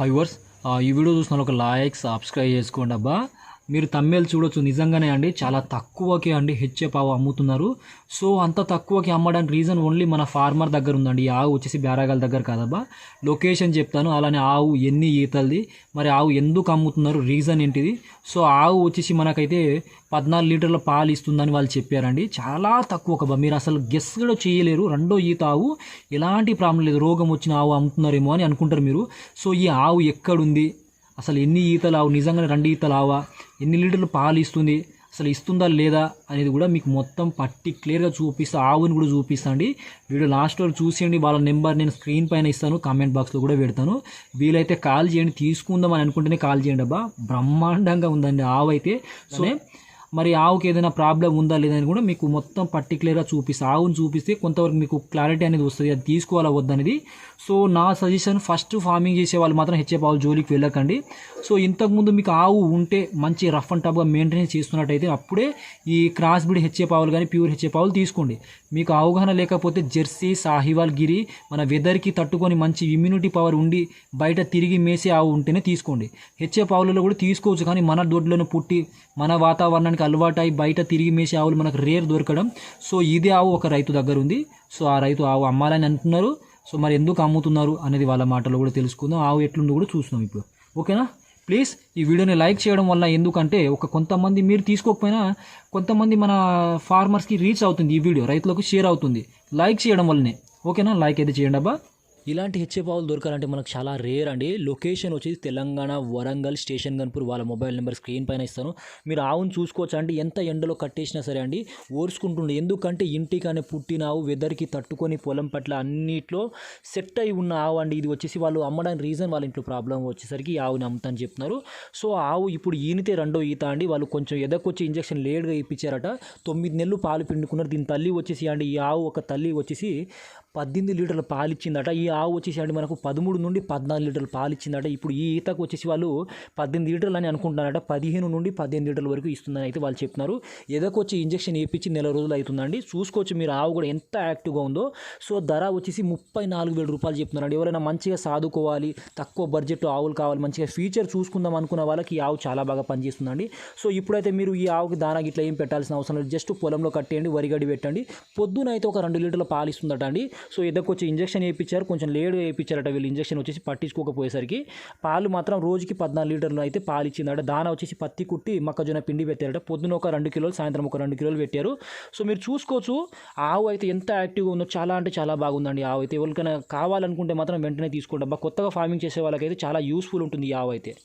హైవర్స్ ఈ వీడియో చూసిన ఒక లైక్ సబ్స్క్రైబ్ చేసుకోండి అబ్బా. మీరు తమ్మేలు చూడొచ్చు. నిజంగానే అండి చాలా తక్కువకే అండి హెచ్చే పావు అమ్ముతున్నారు. సో అంత తక్కువకి అమ్మడానికి రీజన్ ఓన్లీ మన ఫార్మర్ దగ్గర ఉందండి. ఈ ఆవు వచ్చేసి బేరాగాల దగ్గర కాదబ్బా. లొకేషన్ చెప్తాను అలానే ఆవు ఎన్ని ఈతలది మరి ఆవు ఎందుకు అమ్ముతున్నారు రీజన్ ఏంటిది? సో ఆవు వచ్చేసి మనకైతే పద్నాలుగు లీటర్ల పాలు ఇస్తుందని వాళ్ళు చెప్పారండి. చాలా తక్కువ కబ్బా. మీరు అసలు గెస్ కూడా చేయలేరు. రెండో ఈత ఆవు ఎలాంటి ప్రాబ్లం లేదు. రోగం వచ్చిన ఆవు అమ్ముతున్నారేమో అని అనుకుంటారు మీరు. సో ఈ ఆవు ఎక్కడుంది? అసలు ఎన్ని ఈతలు ఆవు నిజంగానే రెండు ఈతలు ఆవా ఎన్ని లీటర్లు పాలు ఇస్తుంది? అసలు ఇస్తుందా లేదా అనేది కూడా మీకు మొత్తం పర్టిక్యులర్గా చూపిస్తా ఆవుని కూడా చూపిస్తా అండి. వీడియో లాస్ట్ వరకు చూసేయండి. వాళ్ళ నెంబర్ నేను స్క్రీన్ పైన ఇస్తాను. కామెంట్ బాక్స్లో కూడా పెడతాను. వీలైతే కాల్ చేయండి. తీసుకుందాం అని అనుకుంటేనే కాల్ చేయండి అబ్బా. బ్రహ్మాండంగా ఉందండి ఆవు అయితే సో మరి ఆవుకి ఏదైనా ప్రాబ్లం ఉందా లేదా అని కూడా మీకు మొత్తం పర్టికులర్గా చూపిస్తే. ఆవును చూపిస్తే కొంతవరకు మీకు క్లారిటీ అనేది వస్తుంది. అది తీసుకోవాలా వద్దనేది సో నా సజెషన్ ఫస్ట్ ఫార్మింగ్ చేసే వాళ్ళు మాత్రం హెచ్ఎఫ్ పావులు జోలికి వెళ్ళకండి. సో ఇంతకుముందు మీకు ఆవు ఉంటే మంచి రఫ్ అండ్ టఫ్గా మెయింటెనెన్స్ చేస్తున్నట్టయితే అప్పుడే ఈ క్రాస్ బ్రీడ్ హెచ్ఎఫ్ ఆవులు కానీ ప్యూర్ హెచ్ఎఫ్ ఆవులు తీసుకోండి. మీకు అవగాహన లేకపోతే జెర్సీ సాహివాల్ గిరి మన వెదర్కి తట్టుకొని మంచి ఇమ్యూనిటీ పవర్ ఉండి బయట తిరిగి మేసే ఆవు ఉంటేనే తీసుకోండి. హెచ్ఎఫ్ ఆవులలో కూడా తీసుకోవచ్చు కానీ మన దొడ్లను పుట్టి మన వాతావరణానికి అలవాటై బయట తిరిగి మేసే ఆవులు మనకు రేర్ దొరకడం. సో ఇదే ఆవు ఒక రైతు దగ్గర ఉంది. సో ఆ రైతు ఆవు అమ్మాలని అంటున్నారు. సో మరి ఎందుకు అమ్ముతున్నారు అనేది వాళ్ళ మాటలో కూడా తెలుసుకుందాం. ఆవు ఎట్లుందో కూడా చూస్తున్నాం ఇప్పుడు. ఓకేనా? ప్లీజ్ ఈ వీడియోని లైక్ చేయడం వల్ల ఎందుకంటే ఒక కొంతమంది మీరు తీసుకోకపోయినా కొంతమంది మన ఫార్మర్స్కి రీచ్ అవుతుంది ఈ వీడియో. రైతులకు షేర్ అవుతుంది. లైక్ చేయడం వల్లనే. ఓకేనా? లైక్ అయితే చేయండి అబ్బా. ఇలాంటి హెచ్ఎఫ్ ఆవులు దొరకాలంటే మనకు చాలా రేర్ అండి. లొకేషన్ వచ్చేసి తెలంగాణ వరంగల్ స్టేషన్ గన్పూర్ వాళ్ళ మొబైల్ నెంబర్ స్క్రీన్ పైన ఇస్తాను. మీరు ఆవును చూసుకోవచ్చు అండి? ఎంత ఎండలో కట్టేసినా సరే అండి ఓర్చుకుంటుండే. ఎందుకంటే ఇంటికనే పుట్టిన ఆవు వెదర్కి తట్టుకొని పొలం పట్ల అన్నిట్లో సెట్ అయి ఉన్న ఆవు అండి. ఇది వచ్చేసి వాళ్ళు అమ్మడానికి రీజన్ వాళ్ళ ఇంట్లో ప్రాబ్లం వచ్చేసరికి ఆవుని అమ్ముతాని చెప్తున్నారు. సో ఆవు ఇప్పుడు ఈనితే రెండో ఈత అండి. వాళ్ళు కొంచెం ఎదకొచ్చి ఇంజక్షన్ లేట్గా ఇప్పించారట. తొమ్మిది నెలలు పాలు పిండుకున్నారు. దీని తల్లి వచ్చేసి అండి ఈ ఆవు ఒక తల్లి వచ్చేసి పద్దెనిమిది లీటర్ల పాలు ఇచ్చిందట ఈ ఆవు వచ్చేసి అండి మనకు పదమూడు నుండి పద్నాలుగు లీటర్ల పాలు ఇచ్చిందట ఇప్పుడు ఈ ఈతకు వచ్చేసి వాళ్ళు పద్దెనిమిది లీటర్లు అని అనుకుంటున్నారట. పదిహేను నుండి పద్దెనిమిది లీటర్ల వరకు ఇస్తుందని అయితే వాళ్ళు చెప్తున్నారు. ఎదకొచ్చి ఇంజక్షన్ వేయించి నెల రోజులు అవుతుందండి. చూసుకోవచ్చు మీరు ఆవు కూడా ఎంత యాక్టివ్గా ఉందో. సో ధర వచ్చేసి ముప్పై నాలుగు వేల రూపాయలు చెప్తున్నారండి. ఎవరైనా మంచిగా సాదుకోవాలి తక్కువ బడ్జెట్ ఆవులు కావాలి మంచిగా ఫీచర్ చూసుకుందాం అనుకున్న వాళ్ళకి ఈ ఆవు చాలా బాగా పనిచేస్తుందండి. సో ఇప్పుడైతే మీరు ఈ ఆవుకి దానా గిట్లా ఏం పెట్టాల్సిన అవసరం లేదు. జస్ట్ పొలంలో కట్టేయండి వరిగడి పెట్టండి. పొద్దున అయితే ఒక రెండు లీటర్ల పాలు ఇస్తుందట అండి. సో ఎదకొచ్చి ఇంజక్షన్ వేయించారు కొంచెం లేడు వేయించారట వీళ్ళు. ఇంజక్షన్ వచ్చేసి పట్టించుకోకపోయేసరికి పాలు మాత్రం రోజుకి పద్నాలుగు లీటర్లు అయితే పాలు ఇచ్చిందట. దాన వచ్చేసి పత్తి కుట్టి మొక్కజొన్న పిండి పెట్టారట. పొద్దున ఒక రెండు కిలోలు సాయంత్రం ఒక రెండు కిలోలు పెట్టారు. సో మీరు చూసుకోవచ్చు ఆవు అయితే ఎంత యాక్టివ్గా ఉందో చాలా అంటే చాలా బాగుందండి ఆవు అయితే. ఎవరికైనా కావాలనుకుంటే మాత్రం వెంటనే తీసుకోండి అబ్బా. కొత్తగా ఫార్మింగ్ చేసే వాళ్ళకైతే చాలా యూస్ఫుల్ ఉంటుంది ఈ ఆవు అయితే.